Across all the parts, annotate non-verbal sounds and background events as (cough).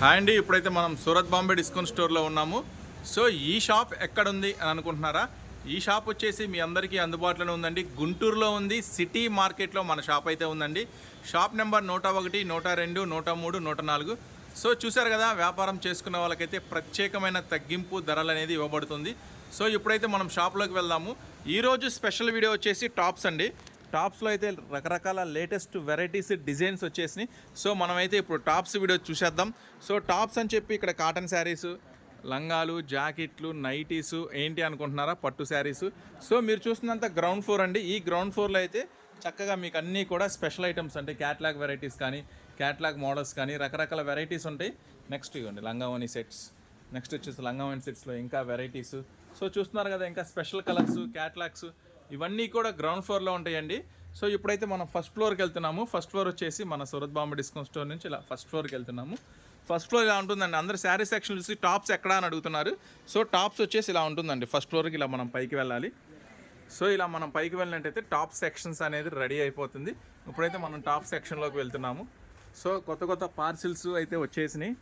Hi అండి ఇప్పుడైతే మనం సూరత్ బాంబే డిస్కౌంట్ స్టోర్లో ఉన్నాము. సో ఈ షాప్ ఎక్కడుంది అని అనుకుంటున్నారా? ఈ షాప్ వచ్చేసి మీ అందరికీ అందుబాటులోనే ఉందండి. గుంటూరులో ఉంది సిటీ మార్కెట్లో మన షాప్ అయితే ఉందండి. షాప్ నెంబర్ నూట ఒకటి నూట రెండు నూట మూడు నూట నాలుగు. సో చూసారు కదా వ్యాపారం చేసుకున్న వాళ్ళకైతే ప్రత్యేకమైన తగ్గింపు ధరలు అనేది ఇవ్వబడుతుంది. సో ఇప్పుడైతే మనం షాప్లోకి వెళ్దాము. ఈరోజు స్పెషల్ వీడియో వచ్చేసి టాప్స్ అండి. టాప్స్లో అయితే రకరకాల లేటెస్ట్ వెరైటీస్ డిజైన్స్ వచ్చేసినాయి. సో మనమైతే ఇప్పుడు టాప్స్ వీడియో చూసేద్దాం. సో టాప్స్ అని చెప్పి ఇక్కడ కాటన్ శారీస్ లంగాలు జాకెట్లు నైటీస్ ఏంటి అనుకుంటున్నారా? పట్టు శారీస్. సో మీరు చూస్తున్నంత గ్రౌండ్ ఫ్లోర్ అండి. ఈ గ్రౌండ్ ఫ్లోర్లో అయితే చక్కగా మీకు అన్నీ కూడా స్పెషల్ ఐటమ్స్ అంటే క్యాట్లాగ్ వెరైటీస్ కానీ క్యాట్లాగ్ మోడల్స్ కానీ రకరకాల వెరైటీస్ ఉంటాయి. నెక్స్ట్ ఇవ్వండి లంగావని సెట్స్ నెక్స్ట్ వచ్చేసి లంగావని సెట్స్లో ఇంకా వెరైటీస్ సో చూస్తున్నారు కదా ఇంకా స్పెషల్ కలర్స్ క్యాట్లాగ్స్ ఇవన్నీ కూడా గ్రౌండ్ ఫ్లోర్లో ఉంటాయండి. సో ఇప్పుడైతే మనం ఫస్ట్ ఫ్లోర్కి వెళ్తున్నాము. ఫస్ట్ ఫ్లోర్ వచ్చేసి మన సూరత్ బాంబే డిస్కౌంట్ స్టోర్ నుంచి ఇలా ఫస్ట్ ఫ్లోర్కి వెళ్తున్నాము. ఫస్ట్ ఫ్లోర్ ఇలా ఉంటుందండి. అందరు శారీ సెక్షన్ చూసి టాప్స్ ఎక్కడ అని అడుగుతున్నారు. సో టాప్స్ వచ్చేసి ఇలా ఉంటుందండి. ఫస్ట్ ఫ్లోర్కి ఇలా మనం పైకి వెళ్ళాలి. సో ఇలా మనం పైకి వెళ్ళినట్టయితే టాప్ సెక్షన్స్ అనేది రెడీ అయిపోతుంది. ఇప్పుడైతే మనం టాప్ సెక్షన్లోకి వెళ్తున్నాము. సో కొత్త కొత్త పార్సిల్స్ అయితే వచ్చేసినాయి.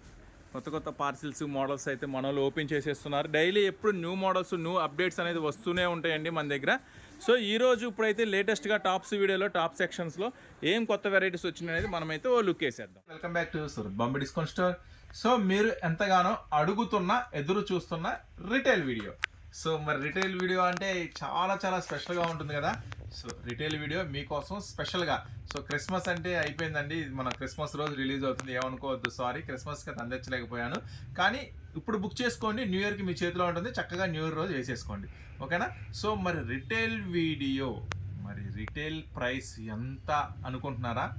కొత్త కొత్త పార్సిల్స్ మోడల్స్ అయితే మన వాళ్ళు ఓపెన్ చేసేస్తున్నారు. డైలీ ఎప్పుడు న్యూ మోడల్స్ న్యూ అప్డేట్స్ అనేది వస్తూనే ఉంటాయండి మన దగ్గర. సో ఈ రోజు ఇప్పుడైతే లేటెస్ట్గా టాప్స్ వీడియోలో టాప్ సెక్షన్స్లో ఏం కొత్త వెరైటీస్ వచ్చినాయి మనమైతే ఓ లుక్ వేసేద్దాం. Welcome back to Bombay discount store so మీరు ఎంతగానో అడుగుతున్న ఎదురు చూస్తున్న రిటైల్ వీడియో సో మరి రిటైల్ వీడియో అంటే చాలా చాలా స్పెషల్గా ఉంటుంది కదా. సో రిటైల్ వీడియో మీకోసం స్పెషల్గా. సో క్రిస్మస్ అంటే అయిపోయిందండి. మన క్రిస్మస్ రోజు రిలీజ్ అవుతుంది. ఏమనుకోవద్దు. సారీ. క్రిస్మస్కి అది అందించలేకపోయాను కానీ ఇప్పుడు బుక్ చేసుకోండి. న్యూ ఇయర్కి మీ చేతిలో ఉంటుంది. చక్కగా న్యూ ఇయర్ రోజు వేసేసుకోండి. ఓకేనా? సో మరి రిటైల్ వీడియో మరి రిటైల్ ప్రైస్ ఎంత అనుకుంటున్నారా?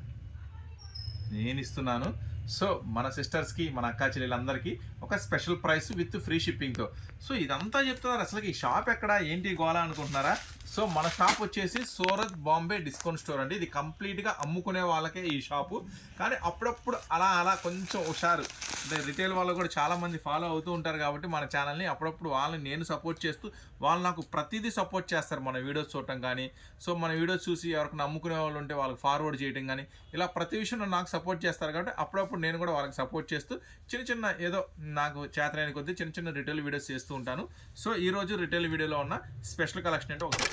నేను ఇస్తున్నాను. సో మన సిస్టర్స్కి మన అక్క చెల్లెలందరికీ ఒక స్పెషల్ ప్రైస్ విత్ ఫ్రీ షిప్పింగ్తో. సో ఇదంతా చెప్తున్నారు. అసలు ఈ షాప్ ఎక్కడ? ఏంటి గోలా అనుకుంటున్నారా? సో మన షాప్ వచ్చేసి సూరత్ బాంబే డిస్కౌంట్ స్టోర్ అండి. ఇది కంప్లీట్గా అమ్ముకునే వాళ్ళకే ఈ షాపు. కానీ అప్పుడప్పుడు అలా అలా కొంచెం హుషారు. అంటే రిటైల్ వాళ్ళు కూడా చాలామంది ఫాలో అవుతూ ఉంటారు కాబట్టి మన ఛానల్ని అప్పుడప్పుడు వాళ్ళని నేను సపోర్ట్ చేస్తూ వాళ్ళు నాకు ప్రతిదీ సపోర్ట్ చేస్తారు. మన వీడియోస్ చూడటం కానీ సో మన వీడియోస్ చూసి ఎవరికి నమ్ముకునే వాళ్ళు ఉంటే వాళ్ళకి ఫార్వర్డ్ చేయడం కానీ ఇలా ప్రతి విషయంలో నాకు సపోర్ట్ చేస్తారు కాబట్టి అప్పుడప్పుడు నేను కూడా వాళ్ళకి సపోర్ట్ చేస్తూ చిన్న చిన్న ఏదో నాకు చేతనైన కొద్దీ చిన్న చిన్న రిటైల్ వీడియోస్ చేస్తూ ఉంటాను. సో ఈ రోజు రిటైల్ వీడియోలో ఉన్న స్పెషల్ కలెక్షన్ అంటే ఒకటి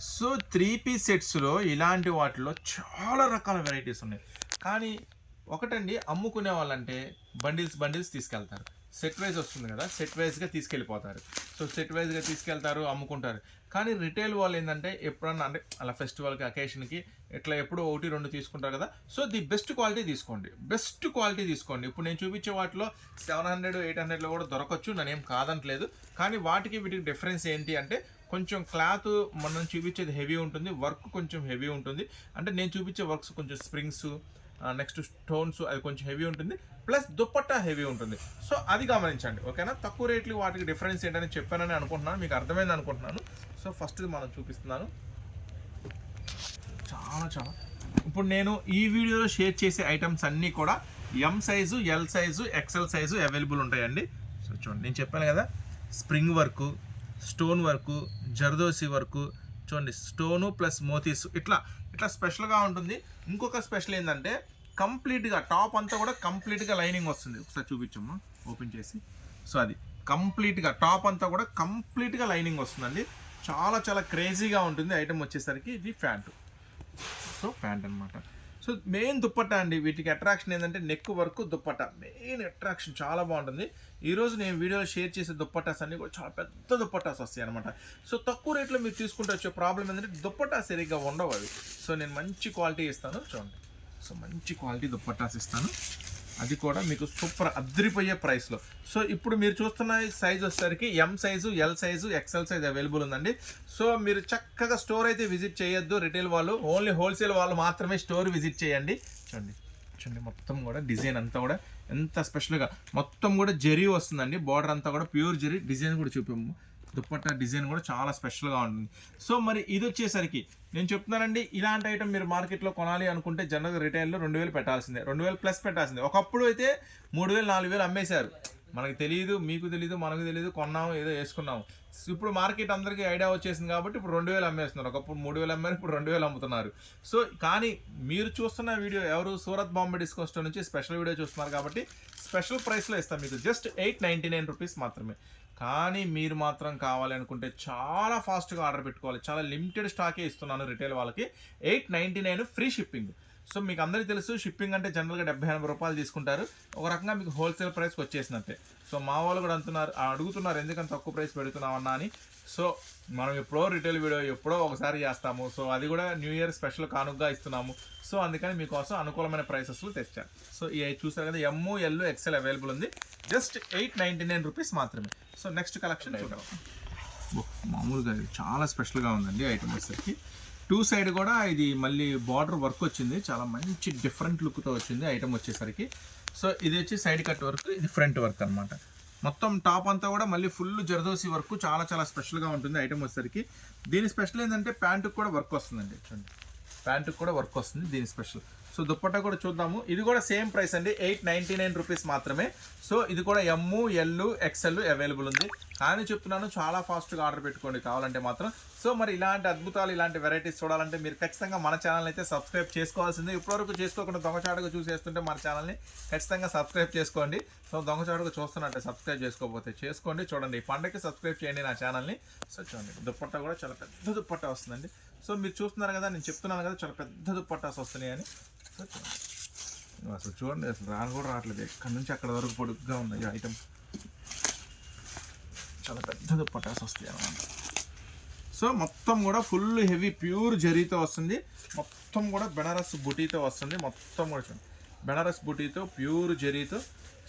సో త్రీ పీస్ సెట్స్లో ఇలాంటి వాటిలో చాలా రకాల వెరైటీస్ ఉన్నాయి. కానీ ఒకటండి అమ్ముకునే వాళ్ళంటే బండిల్స్ బండిల్స్ తీసుకెళ్తారు. సెట్ వైజ్ వస్తుంది కదా సెట్ వైజ్గా తీసుకెళ్ళిపోతారు. సో సెట్ వైజ్గా తీసుకెళ్తారు అమ్ముకుంటారు. కానీ రిటైల్ వాళ్ళు ఏంటంటే ఎప్పుడన్నా అంటే అలా ఫెస్టివల్కి అకేషన్కి ఇట్లా ఎప్పుడో ఒకటి రెండు తీసుకుంటారు కదా. సో ది బెస్ట్ క్వాలిటీ తీసుకోండి. బెస్ట్ క్వాలిటీ తీసుకోండి. ఇప్పుడు నేను చూపించే వాటిలో సెవెన్ హండ్రెడ్ ఎయిట్ హండ్రెడ్లో కూడా దొరకచ్చు నేనేం కాదంటలేదు. కానీ వాటికి వీటికి డిఫరెన్స్ ఏంటి అంటే కొంచెం క్లాత్ మనం చూపించేది హెవీ ఉంటుంది వర్క్ కొంచెం హెవీ ఉంటుంది. అంటే నేను చూపించే వర్క్స్ కొంచెం స్ప్రింగ్స్ నెక్స్ట్ స్టోన్స్ అది కొంచెం హెవీ ఉంటుంది. ప్లస్ దుప్పట్టా హెవీ ఉంటుంది. సో అది గమనించండి ఓకేనా తక్కువ రేట్లు వాటికి డిఫరెన్స్ ఏంటని చెప్పానని అనుకుంటున్నాను. మీకు అర్థమైంది అనుకుంటున్నాను. సో ఫస్ట్ మనం చూపిస్తున్నాను. చాలా చాలా. ఇప్పుడు నేను ఈ వీడియోలో షేర్ చేసే ఐటమ్స్ అన్నీ కూడా M size L size XL size available ఉంటాయండి. సో చూడండి నేను చెప్పాను కదా. Spring work stone work zardozi work చూడండి స్టోను ప్లస్ మోతీస్ ఇట్లా ఇట్లా స్పెషల్గా ఉంటుంది. ఇంకొక స్పెషల్ ఏంటంటే కంప్లీట్గా టాప్ అంతా కూడా కంప్లీట్గా లైనింగ్ వస్తుంది. ఒకసారి చూపించమ్మా. ఓపెన్ చేసి. సో అది కంప్లీట్గా టాప్ అంతా కూడా కంప్లీట్గా లైనింగ్ వస్తుందండి. చాలా చాలా క్రేజీగా ఉంటుంది. ఐటమ్ వచ్చేసరికి ఇది ప్యాంటు సో ప్యాంట్ అనమాట సో మెయిన్ దుప్పట అండి. వీటికి అట్రాక్షన్ ఏంటంటే neck work dupatta. Main attraction చాలా బాగుంటుంది. ఈరోజు నేను వీడియోలో షేర్ చేసే దుప్పటాస్ అన్ని కూడా చాలా పెద్ద దుప్పటాస్ వస్తాయి అనమాట సో తక్కువ రేట్లో మీరు తీసుకుంటే వచ్చే ప్రాబ్లం ఏంటంటే దుప్పటా సరిగ్గా ఉండవు అవి. సో నేను మంచి క్వాలిటీ ఇస్తాను. చూడండి. సో మంచి క్వాలిటీ దుప్పటాస్ ఇస్తాను. అది కూడా మీకు సూపర్ అద్దరిపోయే ప్రైస్లో. సో ఇప్పుడు మీరు చూస్తున్న సైజ్ వచ్చేసరికి M size L size XL size available ఉందండి. సో మీరు చక్కగా స్టోర్ అయితే విజిట్ చేయొద్దు. రిటైల్ వాళ్ళు ఓన్లీ హోల్సేల్ వాళ్ళు మాత్రమే స్టోర్ విజిట్ చేయండి. చూడండి. చూడండి మొత్తం కూడా డిజైన్ అంతా కూడా ఎంత స్పెషల్గా మొత్తం కూడా జరీ వస్తుందండి. బార్డర్ అంతా కూడా ప్యూర్ జరీ. డిజైన్ కూడా చూపాము దుప్పట్ట డిజైన్ కూడా చాలా స్పెషల్గా ఉంటుంది. సో మరి ఇది వచ్చేసరికి నేను చెప్తున్నానండి ఇలాంటి ఐటమ్ మీరు మార్కెట్లో కొనాలి అనుకుంటే జనరల్గా రిటైల్లో రెండు వేలు పెట్టాల్సిందే. రెండు వేలు ప్లస్ పెట్టాల్సిందే. ఒకప్పుడు అయితే మూడు వేలు నాలుగు వేలు అమ్మేశారు. మనకు తెలియదు మీకు తెలియదు మనకు తెలియదు కొన్నాము ఏదో వేసుకున్నాము. ఇప్పుడు మార్కెట్ అందరికీ ఐడియా వచ్చేసింది కాబట్టి ఇప్పుడు రెండు వేలు అమ్మేస్తున్నారు. ఒకప్పుడు మూడు వేలు అమ్మారు ఇప్పుడు రెండు వేలు అమ్ముతున్నారు. సో కానీ మీరు చూస్తున్న వీడియో ఎవరు? సూరత్ బాంబే డిస్కౌంట్ స్టోర్ నుంచి స్పెషల్ వీడియో చూస్తున్నారు కాబట్టి స్పెషల్ ప్రైస్లో ఇస్తాం మీకు. Just eight ninety nine rupees మాత్రమే. కానీ మీరు మాత్రం కావాలి అనుకుంటే చాలా ఫాస్ట్గా ఆర్డర్ పెట్టుకోవాలి. చాలా లిమిటెడ్ స్టాకే ఇస్తున్నాను రిటైల్ వాళ్ళకి. Eight ninety nine free shipping. So మీకు అందరికీ తెలుసు షిప్పింగ్ అంటే జనరల్గా డెబ్బై ఎనభై రూపాయలు తీసుకుంటారు. ఒక రకంగా మీకు హోల్సేల్ ప్రైస్కి వచ్చేసినట్టే సో మా వాళ్ళు కూడా అంటున్నారు అడుగుతున్నారు ఎందుకంత తక్కువ ప్రైస్ పెడుతున్నామన్నా అని. సో మనం ఎప్పుడో రిటైల్ వీడియో ఎప్పుడో ఒకసారి చేస్తాము. సో అది కూడా న్యూ ఇయర్ స్పెషల్ కానుకగా ఇస్తున్నాము. సో అందుకని మీకోసం అనుకూలమైన ప్రైసెస్ తెచ్చాను సో ఇవి చూసారు కదా ఎమ్ము ఎల్ ఎక్సెల్ అవైలబుల్ ఉంది. Just eight ninety nine rupees మాత్రమే. సో నెక్స్ట్ కలెక్షన్ చూద్దాం. మామూలుగా చాలా స్పెషల్గా ఉందండి ఐటమ్ వచ్చేసరికి టూ సైడ్ కూడా ఇది మళ్ళీ బార్డర్ వర్క్ వచ్చింది. చాలా మంచి డిఫరెంట్ లుక్తో వచ్చింది ఐటమ్ వచ్చేసరికి. సో ఇది వచ్చి సైడ్ కట్ వర్క్ ఇది ఫ్రంట్ వర్క్ అన్నమాట. మొత్తం టాప్ అంతా కూడా మళ్ళీ ఫుల్ జరదోసి వర్క్ చాలా చాలా స్పెషల్గా ఉంటుంది ఐటమ్ వచ్చేసరికి. దీని స్పెషల్ ఏంటంటే ప్యాంటుకు కూడా వర్క్ వస్తుందండి. చూడండి. ప్యాంటుకు కూడా వర్క్ వస్తుంది దీని స్పెషల్ సో దుప్పట్టా కూడా చూద్దాము. ఇది కూడా సేమ్ ప్రైస్ అండి. ఎయిట్ నైంటీ నైన్ రూపీస్ మాత్రమే. సో ఇది కూడా ఎమ్ము ఎల్ ఎక్సెల్ అవైలబుల్ ఉంది. కానీ చెప్తున్నాను చాలా ఫాస్ట్గా ఆర్డర్ పెట్టుకోండి కావాలంటే మాత్రం. సో మరి ఇలాంటి అద్భుతాలు ఇలాంటి వెరైటీస్ చూడాలంటే మీరు ఖచ్చితంగా మన ఛానల్ అయితే సబ్స్క్రైబ్ చేసుకోవాల్సిందే. ఇప్పటివరకు చేసుకోకుండా దొంగచాటుగా చూసేస్తుంటే మన ఛానల్ని ఖచ్చితంగా సబ్స్క్రైబ్ చేసుకోండి. సో దొంగచాటుగా చూస్తున్నట్టే సబ్స్క్రైబ్ చేసుకోకపోతే చేసుకోండి. చూడండి ఈ పండగకి సబ్స్క్రైబ్ చేయండి నా ఛానల్ని సో చూడండి దుప్పట్టా కూడా చాలా పెద్ద దుప్పట్టా వస్తుందండి. సో మీరు చూస్తున్నారు కదా నేను చెప్తున్నాను కదా చాలా పెద్ద దుప్పట్టాస్ వస్తున్నాయి అని. సో చూడండి అసలు చూడండి అసలు రాను కూడా రావట్లేదు. ఎక్కడి నుంచి అక్కడ వరకు పొడుగ్గా ఉన్నాయి ఐటమ్ చాలా పెద్ద దుప్పట్టాస్ వస్తాయి అన్నమాట. సో మొత్తం కూడా ఫుల్ హెవీ ప్యూర్ జరీతో వస్తుంది. మొత్తం కూడా బెనారస్ బుటీతో వస్తుంది. మొత్తం కూడా చూడండి. బెనారస్ బుటీతో ప్యూర్ జరీతో.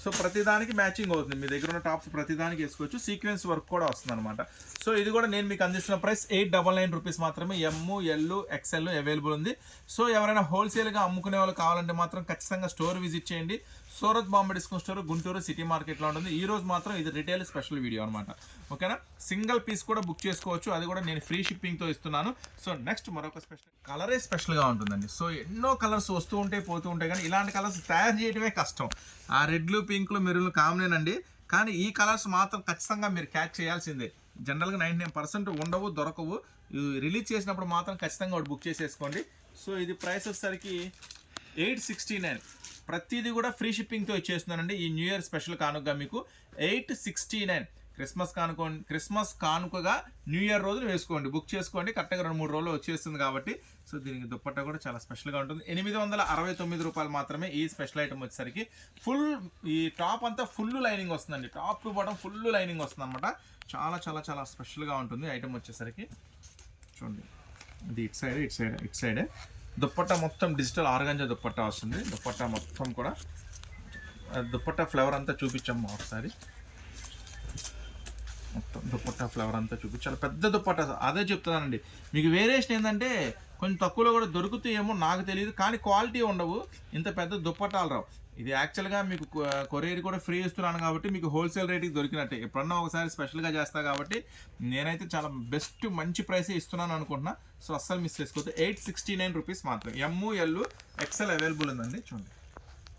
సో ప్రతిదానికి మ్యాచింగ్ అవుతుంది. మీ దగ్గర ఉన్న టాప్స్ ప్రతిదానికి వేసుకోవచ్చు. సీక్వెన్స్ వర్క్ కూడా వస్తుంది అనమాట సో ఇది కూడా నేను మీకు అందిస్తున్న price eight double nine rupees మాత్రమే. ఎమ్ ఎల్ ఎక్స్ఎల్ అవైలబుల్ ఉంది. సో ఎవరైనా హోల్సేల్గా అమ్ముకునే వాళ్ళు కావాలంటే మాత్రం ఖచ్చితంగా స్టోర్ విజిట్ చేయండి. Surat Bombay discount store Guntur city మార్కెట్లో ఉంటుంది. ఈ రోజు మాత్రం ఇది రిటైల్ స్పెషల్ వీడియో అనమాట ఓకేనా? సింగిల్ పీస్ కూడా బుక్ చేసుకోవచ్చు. అది కూడా నేను ఫ్రీ షిప్పింగ్తో ఇస్తున్నాను. సో నెక్స్ట్ మరొక స్పెషల్ కలరే స్పెషల్గా ఉంటుందండి. సో ఎన్నో కలర్స్ వస్తూ ఉంటాయి పోతూ ఉంటాయి. కానీ ఇలాంటి కలర్స్ తయారు చేయడమే కష్టం. ఆ రెడ్లు పింక్లు మెరులు కామనేనండి. కానీ ఈ కలర్స్ మాత్రం ఖచ్చితంగా మీరు క్యాచ్ చేయాల్సిందే. జనరల్గా నైంటీ నైన్ పర్సెంట్ ఉండవు దొరకవు. రిలీజ్ చేసినప్పుడు మాత్రం ఖచ్చితంగా ఒకటి బుక్ చేసేసుకోండి. సో ఇది ప్రైస్ వచ్చేసరికి ఎయిట్ సిక్స్టీ నైన్. ప్రతిదీ కూడా ఫ్రీ షిప్పింగ్తో ఇచ్చేస్తున్నానండి. ఈ న్యూ ఇయర్ స్పెషల్ కానుకగా మీకు ఎయిట్ సిక్స్టీ నైన్. క్రిస్మస్ కానుకో క్రిస్మస్ కానుకగా న్యూ ఇయర్ రోజున వేసుకోండి. బుక్ చేసుకోండి. కరెక్ట్గా రెండు మూడు రోజులు వచ్చేస్తుంది కాబట్టి. సో దీనికి దుప్పట్ట కూడా చాలా స్పెషల్గా ఉంటుంది. ఎనిమిది వందల అరవై తొమ్మిది రూపాయలు మాత్రమే ఈ స్పెషల్ ఐటమ్ వచ్చేసరికి. ఫుల్ ఈ టాప్ అంతా ఫుల్ లైనింగ్ వస్తుందండి. Top to bottom full lining వస్తుంది అనమాట చాలా చాలా చాలా స్పెషల్గా ఉంటుంది ఐటమ్ వచ్చేసరికి. చూడండి. ఇది ఇట్ సైడ్ ఇట్ సైడ్ ఇట్ సైడే. దుప్పట్టా మొత్తం డిజిటల్ ఆర్గాంజా దుప్పట్టా వస్తుంది. దుప్పట్టా మొత్తం కూడా దుప్పట్ట దుప్పట్టా ఫ్లేవర్ అంతా చూపించాము ఒకసారి. మొత్తం దుప్పట్టా ఫ్లేవర్ అంతా చూపించాలి పెద్ద దుప్పట్టా. అదే చెప్తున్నానండి. మీకు వేరియేషన్ ఏంటంటే కొంచెం తక్కువలో కూడా దొరుకుతాయేమో నాకు తెలియదు కానీ క్వాలిటీ ఉండవు. ఇంత పెద్ద దుప్పట్టాలు రావు. ఇది యాక్చువల్గా మీకు కొరియర్ కూడా ఫ్రీ ఇస్తున్నాను కాబట్టి మీకు హోల్సేల్ రేట్కి దొరికినట్టే. ఎప్పుడన్నా ఒకసారి స్పెషల్గా చేస్తా కాబట్టి నేనైతే చాలా బెస్ట్ మంచి ప్రైసే ఇస్తున్నాను అనుకుంటున్నా. సో అస్సలు మిస్ చేసుకోవద్దు. ఎయిట్ సిక్స్టీ నైన్ రూపీస్ మాత్రం ఎమ్ము ఎక్సెల్ అవైలబుల్ ఉందండి. చూడండి.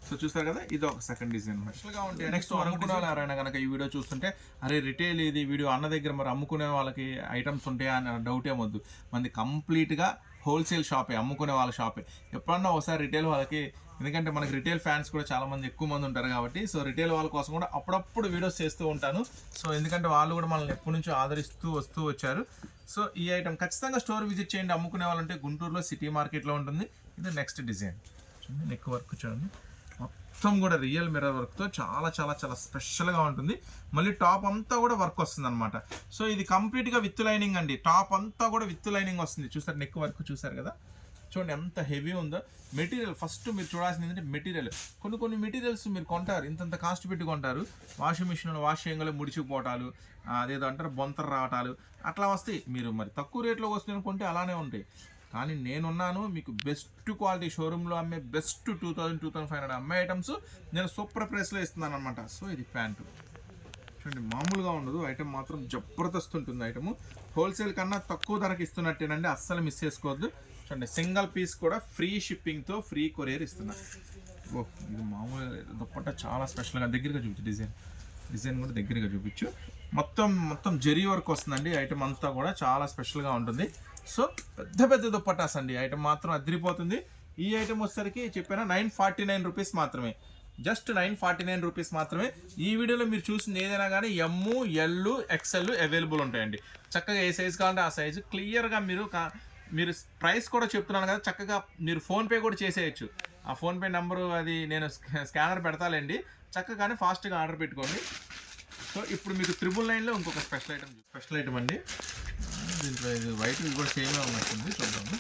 సో చూస్తారు కదా ఇది ఒక సెకండ్ డిజైన్ స్పెషల్గా ఉంటే నెక్స్ట్ అమ్ముకునే వాళ్ళు ఎవరైనా కనుక ఈ వీడియో చూస్తుంటే అరే రిటైల్ ఇది వీడియో అన్న దగ్గర మరి అమ్ముకునే వాళ్ళకి ఐటమ్స్ ఉంటాయా? అని డౌట్ ఏమొద్దు. మనది కంప్లీట్గా హోల్సేల్ షాపే అమ్ముకునే వాళ్ళ షాపే ఎప్పుడన్నా ఒకసారి రిటైల్ వాళ్ళకి ఎందుకంటే మనకి రిటైల్ ఫ్యాన్స్ కూడా చాలా మంది ఎక్కువ మంది ఉంటారు కాబట్టి సో రిటైల్ వాళ్ళ కోసం కూడా అప్పుడప్పుడు వీడియోస్ చేస్తూ ఉంటాను. సో ఎందుకంటే వాళ్ళు కూడా మనల్ని ఎప్పటి నుంచో ఆదరిస్తూ వస్తూ వచ్చారు. సో ఈ ఐటమ్ ఖచ్చితంగా స్టోర్ విజిట్ చేయండి. అమ్ముకునే వాళ్ళంటే గుంటూరులో సిటీ మార్కెట్లో ఉంటుంది. ఇది నెక్స్ట్ డిజైన్ నెక్ వర్క్ చూడండి. మొత్తం కూడా రియల్ మిర్రర్ వర్క్తో చాలా చాలా చాలా స్పెషల్గా ఉంటుంది. మళ్ళీ టాప్ అంతా కూడా వర్క్ వస్తుంది అనమాట సో ఇది కంప్లీట్గా విత్ లైనింగ్ అండి. టాప్ అంతా కూడా విత్ లైనింగ్ వస్తుంది. చూసారు నెక్ వర్క్ చూసారు కదా? చూడండి ఎంత హెవీ ఉందో. మెటీరియల్ ఫస్ట్ మీరు చూడాల్సింది ఏంటంటే మెటీరియల్. కొన్ని కొన్ని మెటీరియల్స్ మీరు కొంటారు. ఇంతంత కాస్ట్ పెట్టి కొంటారు. వాషింగ్ మిషన్లో వాష్ చేయగల ముడిచిపోవటాలు అదేదో అంటారు బొంతర రావటాలు. అట్లా వస్తాయి. మీరు మరి తక్కువ రేట్లో వస్తుంది కొంటే అలానే ఉంటాయి. కానీ నేనున్నాను మీకు బెస్ట్ క్వాలిటీ షోరూంలో అమ్మే best two thousand two thousand five hundred అమ్మే ఐటమ్స్ నేను సూపర్ ప్రైస్లో ఇస్తున్నాను అనమాట సో ఇది ప్యాంటు. చూడండి మామూలుగా ఉండదు. ఐటమ్ మాత్రం జబర్దస్త్ ఉంటుంది ఐటమ్ హోల్సేల్ కన్నా తక్కువ ధరకు ఇస్తున్నట్టేనండి. అస్సలు మిస్ చేసుకోవద్దు. చూడండి సింగిల్ పీస్ కూడా ఫ్రీ షిప్పింగ్తో ఫ్రీ కొరియర్ ఇస్తున్నా. ఓ ఇది మామూలుగా దుప్పట్ట చాలా స్పెషల్గా దగ్గరగా చూపించి డిజైన్ డిజైన్ కూడా దగ్గరగా చూపించు. మొత్తం మొత్తం జరీ వర్క్ వస్తుందండి. ఐటమ్ అంతా కూడా చాలా స్పెషల్గా ఉంటుంది. సో పెద్ద పెద్ద దుప్పటాస్ అండి. ఐటమ్ మాత్రం అదిరిపోతుంది. ఈ ఐటమ్ వచ్చేసరికి చెప్పాను నైన్ ఫార్టీ నైన్ రూపీస్ మాత్రమే. Just nine forty nine rupees మాత్రమే. ఈ వీడియోలో మీరు చూసింది ఏదైనా కానీ ఎమ్ము ఎల్లు ఎక్సెల్ అవైలబుల్ ఉంటాయండి. చక్కగా ఏ సైజు కావాలంటే ఆ సైజు క్లియర్గా మీరు కా- మీరు ప్రైస్ కూడా చెప్తున్నాను కదా చక్కగా మీరు ఫోన్పే కూడా చేసేయచ్చు. ఆ ఫోన్పే నెంబరు అది నేను స్కా- స్కానర్ పెడతాలేండి. చక్కగానే ఫాస్ట్గా ఆర్డర్ పెట్టుకోండి. సో ఇప్పుడు మీకు త్రిబుల్ నైన్లో ఇంకొక స్పెషల్ ఐటమ్ స్పెషల్ ఐటమ్ అండి. దీంట్లో ఇది వైట్ ఇది కూడా సేమే ఉన్నట్టుంది చూద్దాము.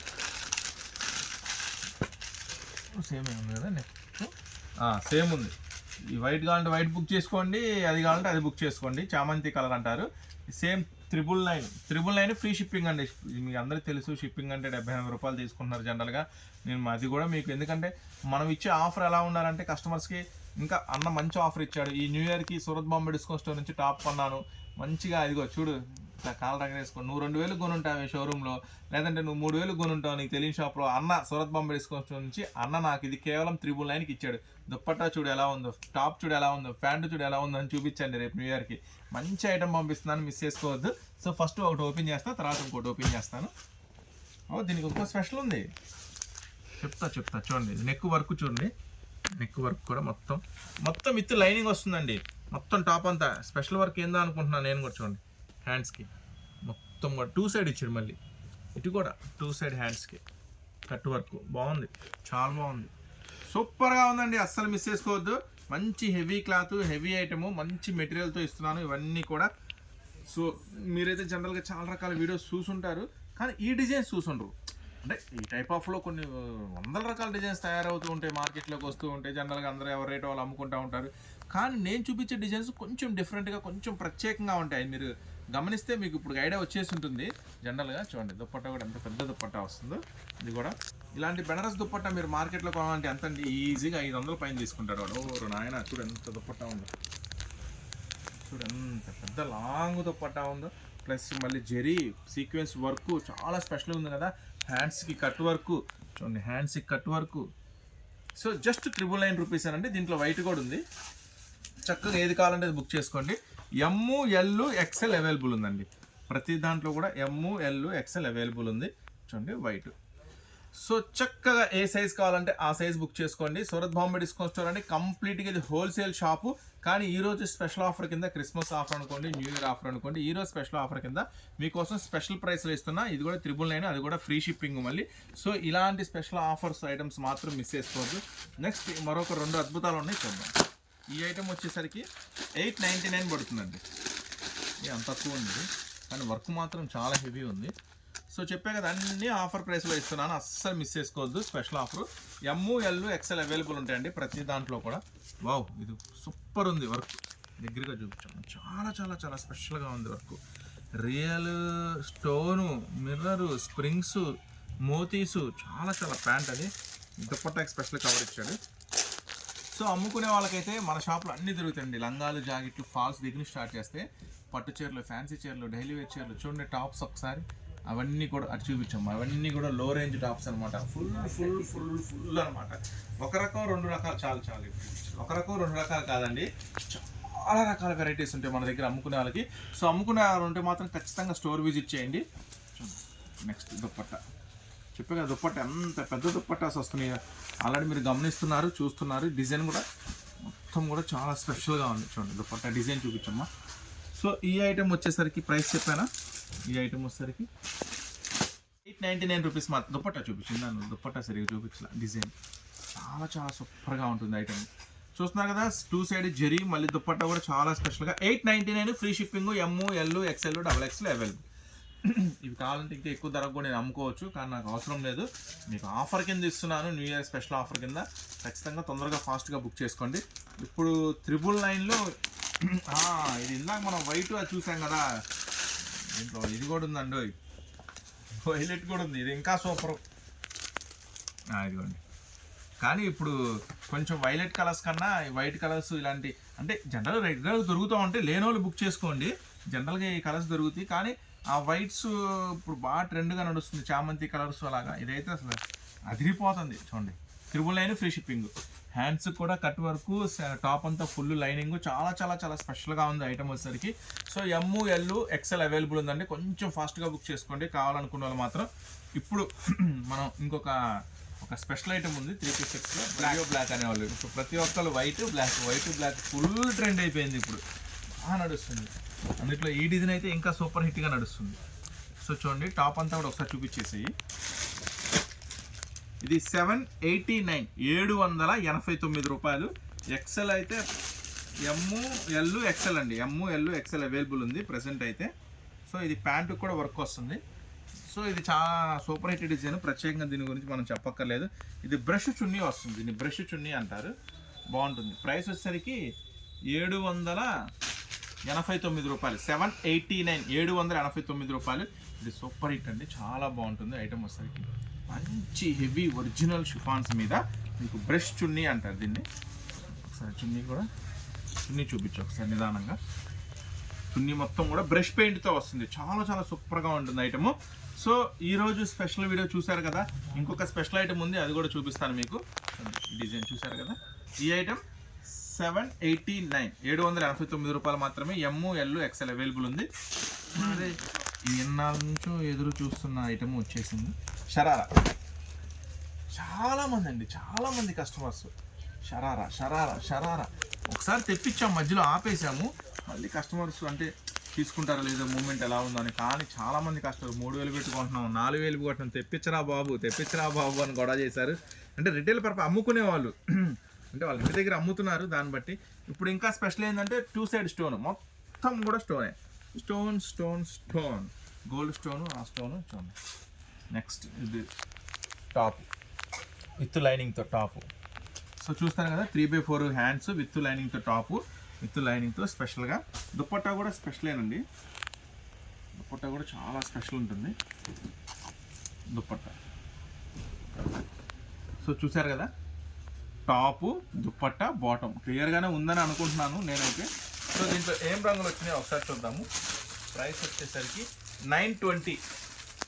సేమే ఉంది కదా నెక్స్ట్? సేమ్ ఉంది. ఈ వైట్ కావాలంటే వైట్ బుక్ చేసుకోండి అది కావాలంటే అది బుక్ చేసుకోండి. చామంతి కలర్ అంటారు. Same triple nine. Triple nine free shipping అండి. మీకు అందరికీ తెలుసు షిప్పింగ్ అంటే డెబ్బై ఎనభై రూపాయలు తీసుకుంటున్నారు జనరల్గా. నేను అది కూడా మీకు ఎందుకంటే మనం ఇచ్చే ఆఫర్ ఎలా ఉండాలంటే కస్టమర్స్కి ఇంకా అన్న మంచి ఆఫర్ ఇచ్చాడు. ఈ న్యూ ఇయర్కి సూరత్ బాంబే డిస్కౌంట్ స్టోర్ నుంచి టాప్ కొన్నాను. మంచిగా ఇదిగో చూడు ఇట్లా కాళ్ళ దగ్గర వేసుకో. నువ్వు రెండు వేలు కొనుంటావు షోరూంలో లేదంటే నువ్వు మూడు వేలు కొనుంటావు నీకు తెలియని షాప్లో అన్న సూరత్ బాంబే డిస్కౌంట్ స్టోర్ నుంచి అన్న నాకు ఇది కేవలం త్రిబుల్ నైన్కి ఇచ్చాడు. దుప్పట్టా చూడు ఎలా ఉందో టాప్ చూడు ఎలా ఉందో ప్యాంటు చూడు ఎలా ఉందో అని చూపించండి రేపు న్యూ ఇయర్కి మంచి ఐటమ్ పంపిస్తున్నాను మిస్ చేసుకోవద్దు. సో ఫస్ట్ ఒకటి ఓపెన్ చేస్తాను తర్వాత ఇంకోటి ఓపెన్ చేస్తాను. ఓ దీనికి ఇంకో స్పెషల్ ఉంది. చెప్తా చెప్తా చూడండి. నెక్ వర్క్ చూడండి. నెక్ వర్క్ కూడా మొత్తం. మొత్తం విత్ లైనింగ్ వస్తుందండి. మొత్తం టాప్ అంతా. స్పెషల్ వర్క్ ఏందో అనుకుంటున్నాను నేను కూడా చూడండి. హ్యాండ్స్కి మొత్తం కూడా టూ సైడ్ ఇచ్చాడు మళ్ళీ. ఇటు కూడా టూ సైడ్ హ్యాండ్స్కి కట్ వర్క్ బాగుంది. చాలా బాగుంది. సూపర్గా ఉందండి. అస్సలు మిస్ చేసుకోవద్దు. మంచి హెవీ క్లాత్ హెవీ ఐటము మంచి మెటీరియల్తో ఇస్తున్నాను. ఇవన్నీ కూడా. సో మీరైతే జనరల్గా చాలా రకాల వీడియోస్ చూసుంటారు. కానీ ఈ డిజైన్స్ చూసుండ్రు. అంటే ఈ టైప్ ఆఫ్లో కొన్ని వందల రకాల డిజైన్స్ తయారవుతూ ఉంటాయి మార్కెట్లోకి వస్తూ ఉంటాయి. జనరల్గా అందరూ ఎవరు రేట్ వాళ్ళు అమ్ముకుంటూ ఉంటారు. కానీ నేను చూపించే డిజైన్స్ కొంచెం డిఫరెంట్గా కొంచెం ప్రత్యేకంగా ఉంటాయి. మీరు గమనిస్తే మీకు ఇప్పుడు ఐడియా వచ్చేసి ఉంటుంది. జనరల్గా చూడండి దుప్పట్టా కూడా ఎంత పెద్ద దుప్పట్టా వస్తుందో. ఇది కూడా ఇలాంటి బెనరస్ దుప్పట్టా మీరు మార్కెట్లో కొనాలంటే ఎంత అండి ఈజీగా ఐదు వందల పైన తీసుకుంటాడు వాడు. ఓ నాయన చూడు ఎంత దుప్పట్టా ఉందో. చూడు ఎంత పెద్ద లాంగ్ దుప్పట్టా ఉందో. ప్లస్ మళ్ళీ జెరీ సీక్వెన్స్ వర్క్ చాలా స్పెషల్ ఉంది కదా. హ్యాండ్స్కి కట్ వర్క్ చూడండి హ్యాండ్స్కి cut work so just triple nine rupees అండి దీంట్లో వైట్ కూడా ఉంది. చక్కగా ఏది కావాలంటే అది బుక్ చేసుకోండి. ఎమ్ము ఎల్ ఎక్సెల్ అవైలబుల్ ఉందండి. ప్రతి దాంట్లో కూడా ఎమ్ము ఎల్ ఎక్సెల్ అవైలబుల్ ఉంది. చూడండి వైట్ సో చక్కగా ఏ సైజ్ కావాలంటే ఆ సైజ్ బుక్ చేసుకోండి. సూరత్ బాంబే డిస్కౌంట్ స్టోర్ అండి. కంప్లీట్గా ఇది హోల్సేల్ షాపు కానీ ఈరోజు స్పెషల్ ఆఫర్ కింద క్రిస్మస్ ఆఫర్ అనుకోండి న్యూ ఇయర్ ఆఫర్ అనుకోండి ఈ రోజు స్పెషల్ ఆఫర్ కింద మీకోసం స్పెషల్ ప్రైస్లో ఇస్తున్నా. ఇది కూడా త్రిబుల్ నైన్ అది కూడా ఫ్రీ షిప్పింగ్ మళ్ళీ. సో ఇలాంటి స్పెషల్ ఆఫర్స్ ఐటమ్స్ మాత్రం మిస్ చేసుకోవద్దు. నెక్స్ట్ మరొక రెండు అద్భుతాలు ఉన్నాయి చూద్దాం. ఈ ఐటమ్ వచ్చేసరికి ఎయిట్ నైంటీ నైన్ పడుతుందండి. అంత తక్కువ ఉంది కానీ వర్క్ మాత్రం చాలా హెవీ ఉంది. సో చెప్పే కదా అన్ని ఆఫర్ ప్రైస్లో ఇస్తున్నాను. అస్సలు మిస్ చేసుకోవద్దు. Special offer M L XL available ఉంటాయండి ప్రతి దాంట్లో కూడా. వావ్ ఇది సూపర్ ఉంది వర్క్ దగ్గరగా చూపించాను చాలా చాలా చాలా స్పెషల్గా ఉంది work real stone mirror springs మోతీసు చాలా చాలా ప్యాంట్ అది. దుప్పట్టాకి స్పెషల్ కవర్ ఇచ్చాడు. సో అమ్ముకునే వాళ్ళకైతే మన షాప్లో అన్నీ దొరుకుతాయండి. లంగాలు జాకెట్లు ఫాల్స్ దగ్గర స్టార్ట్ చేస్తే పట్టు చీరలు ఫ్యాన్సీ చీరలు డైలీ వేర్ చీరలు చూడండి టాప్స్ ఒకసారి. అవన్నీ కూడా అటు చూపించాము అవన్నీ కూడా లో రేంజ్ టాప్స్ అనమాట ఫుల్ ఫుల్ ఫుల్ ఫుల్ అనమాట ఒక రకం రెండు రకాలు చాలు చాలు ఒక రకం రెండు రకాలు కాదండి. చాలా రకాల వెరైటీస్ ఉంటాయి మన దగ్గర అమ్ముకునే వాళ్ళకి. సో అమ్ముకునే వాళ్ళు ఉంటే మాత్రం ఖచ్చితంగా స్టోర్ విజిట్ చేయండి. నెక్స్ట్ దుప్పట్ట. చెప్పే కదా దుప్పట్ట ఎంత పెద్ద దుప్పట్టాస్ వస్తున్నాయి. ఆల్రెడీ మీరు గమనిస్తున్నారు చూస్తున్నారు. డిజైన్ కూడా మొత్తం కూడా చాలా స్పెషల్గా ఉంది. చూడండి దుప్పట్ట డిజైన్ చూపించమ్మా. సో ఈ ఐటెం వచ్చేసరికి ప్రైస్ చెప్పానా? ఈ ఐటెం వచ్చేసరికి ఎయిట్ నైంటీ నైన్ రూపీస్ మా దుప్పట్టా చూపించింది. నన్ను దుప్పట్టా సరిగ్గా చూపించిన డిజైన్ చాలా చాలా సూపర్గా ఉంటుంది ఐటెం చూస్తున్నారు కదా టూ సైడ్ జెరీ మళ్ళీ దుప్పట్టా కూడా చాలా స్పెషల్గా eight ninety nine free shipping M L XL double XL available ఇవి కావాలంటే ఇంకా ఎక్కువ ధరకు కూడా నేను అమ్ముకోవచ్చు కానీ నాకు అవసరం లేదు. మీకు ఆఫర్ కింద ఇస్తున్నాను న్యూ ఇయర్ స్పెషల్ ఆఫర్ కింద. ఖచ్చితంగా తొందరగా ఫాస్ట్గా బుక్ చేసుకోండి. ఇప్పుడు త్రిబుల్ నైన్లో ఇది ఇందాక మనం వైట్ అది చూసాం కదా. దీంట్లో ఇది కూడా ఉందండి వైలెట్ కూడా ఉంది ఇది ఇంకా సూపర్. ఇదిగోండి. కానీ ఇప్పుడు కొంచెం వైలెట్ కలర్స్ కన్నా వైట్ కలర్స్ ఇలాంటి అంటే జనరల్ రెగ్యులర్ దొరుకుతూ ఉంటే లేని వాళ్ళు బుక్ చేసుకోండి. జనరల్గా ఈ కలర్స్ దొరుకుతాయి. కానీ ఆ వైట్స్ ఇప్పుడు బాగా ట్రెండ్గా నడుస్తుంది. చామంతి కలర్స్ అలాగా. ఇదైతే అసలు అదిరిపోతుంది. చూడండి. Triple nine free shipping. Hands కూడా కట్ వరకు టాప్ అంతా ఫుల్ లైనింగ్. చాలా చాలా చాలా స్పెషల్గా ఉంది ఐటమ్ వచ్చేసరికి. So M L XL available ఉందండి. కొంచెం ఫాస్ట్గా బుక్ చేసుకోండి. కావాలనుకున్న వాళ్ళు మాత్రం ఇప్పుడు (clears throat) మనం ఇంకొక ఒక స్పెషల్ ఐటమ్ ఉంది. త్రీ పీస్ సెట్స్లో బ్లాక్ బ్లాక్ అనేవాళ్ళు. ఇప్పుడు ప్రతి ఒక్కరు white black white black full trend అయిపోయింది ఇప్పుడు. బాగా నడుస్తుంది. అందులో ఈ డిజైన్ అయితే ఇంకా సూపర్ హిట్గా నడుస్తుంది. సో చూడండి టాప్ అంతా కూడా ఒకసారి చూపించేసి ఇది సెవెన్ ఎయిటీ నైన్ ఏడు వందల ఎనభై తొమ్మిది రూపాయలు. ఎక్సెల్ అయితే ఎమ్ము ఎల్లు ఎక్సెల్ అండి. ఎమ్ము ఎల్ ఎక్సెల్ అవైలబుల్ ఉంది ప్రెసెంట్ అయితే. సో ఇది ప్యాంటు కూడా వర్క్ వస్తుంది. సో ఇది చాలా సూపర్ హిట్ డిజైన్ ప్రత్యేకంగా దీని గురించి మనం చెప్పక్కర్లేదు. ఇది బ్రష్ చున్నీ వస్తుంది. దీన్ని బ్రష్ చున్నీ అంటారు. బాగుంటుంది. ప్రైస్ వచ్చేసరికి ఏడు వందల ఎనభై తొమ్మిది రూపాయలు. సెవెన్ ఎయిటీ నైన్ ఏడు వందల ఎనభై తొమ్మిది రూపాయలు. ఇది సూపర్ హిట్ అండి. చాలా బాగుంటుంది ఐటమ్ వచ్చేసరికి. మంచి హెవీ ఒరిజినల్ షిఫాన్స్ మీద మీకు బ్రష్ చున్నీ అంటారు దీన్ని. ఒకసారి చున్నీ కూడా చున్నీ చూపించు ఒకసారి నిదానంగా. చున్నీ మొత్తం కూడా బ్రష్ పెయింట్తో వస్తుంది. చాలా చాలా సూపర్గా ఉంటుంది ఐటమ్. సో ఈరోజు స్పెషల్ వీడియో చూశారు కదా? ఇంకొక స్పెషల్ ఐటమ్ ఉంది అది కూడా చూపిస్తాను మీకు. డిజైన్ చూశారు కదా? ఈ ఐటమ్ సెవెన్ ఎయిటీ నైన్ ఏడు వందల ఎనభై తొమ్మిది రూపాయలు మాత్రమే ఎమ్ము ఎల్లు ఎక్సెల్ అవైలబుల్ ఉంది. అదే ఎన్నాళ్ళ నుంచో ఎదురు చూస్తున్న ఐటమ్ వచ్చేసింది. షరారా. చాలామంది అండి చాలామంది కస్టమర్స్ షరారా షరారా షరారా. ఒకసారి తెప్పించాం మధ్యలో ఆపేసాము. మళ్ళీ కస్టమర్స్ అంటే తీసుకుంటారా లేదా మూమెంట్ ఎలా ఉందని కానీ చాలామంది కస్టమర్ మూడు వేలు పెట్టుకుంటున్నాం నాలుగు వేలు పెట్టుకుంటున్నాం. తెప్పించరా బాబు తెప్పించరా బాబు అని గొడవ చేశారు. అంటే రిటైల్ పర్ప అమ్ముకునే వాళ్ళు. (clears throat) అంటే వాళ్ళ ఇంటి దగ్గర అమ్ముతున్నారు దాన్ని బట్టి. ఇప్పుడు ఇంకా స్పెషల్ ఏంటంటే టూ సైడ్ స్టోన్ మొత్తం కూడా స్టోనే stone stone stone gold stone ఆ స్టోన్ చూడండి నెక్స్ట్ ఇది టాప్ విత్ లైనింగ్తో టాప్ సో చూస్తారు కదా three by four hands with లైనింగ్తో top with లైనింగ్తో స్పెషల్గా దుప్పట్టా కూడా స్పెషలేనండి దుప్పట్టా కూడా చాలా స్పెషల్ ఉంటుంది. దుప్పట్టా. సో చూసారు కదా టాపు దుప్పట్టా బాటమ్ క్లియర్గానే ఉందని అనుకుంటున్నాను నేనైతే. సో దీంట్లో ఏం రంగులు వచ్చినాయి ఒకసారి చూద్దాము. ప్రైస్ వచ్చేసరికి నైన్ ట్వంటీ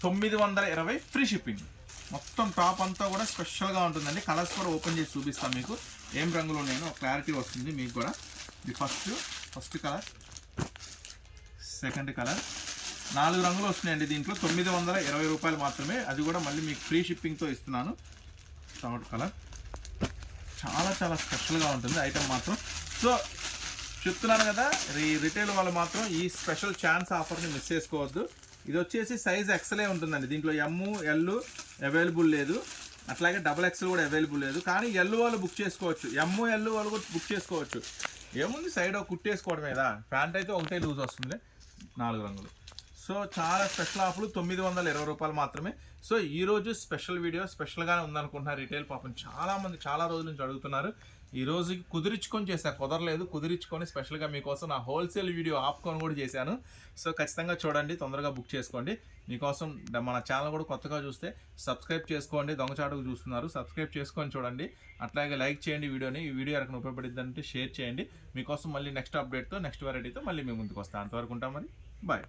తొమ్మిది వందల ఇరవై ఫ్రీ షిప్పింగ్. మొత్తం టాప్ అంతా కూడా స్పెషల్గా ఉంటుందండి. కలర్స్ కూడా ఓపెన్ చేసి చూపిస్తాను మీకు. ఏం రంగులు ఉన్నాయో క్లారిటీ వస్తుంది మీకు కూడా. ఇది first first colour. Second colour. నాలుగు రంగులు వస్తున్నాయండి దీంట్లో. తొమ్మిది వందల ఇరవై రూపాయలు మాత్రమే. అది కూడా మళ్ళీ మీకు ఫ్రీ షిప్పింగ్తో ఇస్తున్నాను. Third colour. చాలా చాలా స్పెషల్గా ఉంటుంది ఐటమ్ మాత్రం. సో చెప్తున్నాను కదా రీ రిటైల్ వాళ్ళు మాత్రం ఈ స్పెషల్ ఛాన్స్ ఆఫర్ని మిస్ చేసుకోవద్దు. ఇది వచ్చేసి సైజ్ ఎక్సలే ఉంటుందండి. దీంట్లో ఎమ్ ఎల్ అవైలబుల్ లేదు. అట్లాగే డబల్ ఎక్స్ఎల్ కూడా అవైలబుల్ లేదు. కానీ ఎల్ వాళ్ళు బుక్ చేసుకోవచ్చు. ఎమ్ ఎల్ వాళ్ళు కూడా బుక్ చేసుకోవచ్చు. ఏముంది సైడ్ ఒక కుట్టేసుకోవడమేదా ప్యాంట్ అయితే ఒకటే లూజ్ వస్తుంది. నాలుగు రంగులు. సో చాలా స్పెషల్ ఆఫర్లు. తొమ్మిది వందల ఇరవై రూపాయలు మాత్రమే. సో ఈ రోజు స్పెషల్ వీడియో స్పెషల్గానే ఉందనుకుంటున్నారు రిటైల్ పాపం చాలామంది చాలా రోజుల నుంచి అడుగుతున్నారు. ఈ కుదిరించుకొని చేశాను కుదరలేదు. కుదిరించుకొని స్పెషల్గా మీకోసం నా హోల్సేల్ వీడియో ఆపుకొని కూడా చేశాను. సో ఖచ్చితంగా చూడండి తొందరగా బుక్ చేసుకోండి. మీకోసం మన ఛానల్ కూడా కొత్తగా చూస్తే సబ్స్క్రైబ్ చేసుకోండి. దొంగచాటుకు చూస్తున్నారు సబ్స్క్రైబ్ చేసుకొని చూడండి. అట్లాగే లైక్ చేయండి వీడియోని. ఈ వీడియో ఎక్కడ ఉపయోగపడిద్దంటే షేర్ చేయండి. మీకోసం మళ్ళీ నెక్స్ట్ అప్డేట్తో నెక్స్ట్ వెరైటీతో మళ్ళీ మేము ముందుకు వస్తాను అంతవరకు ఉంటాం మరి. బాయ్.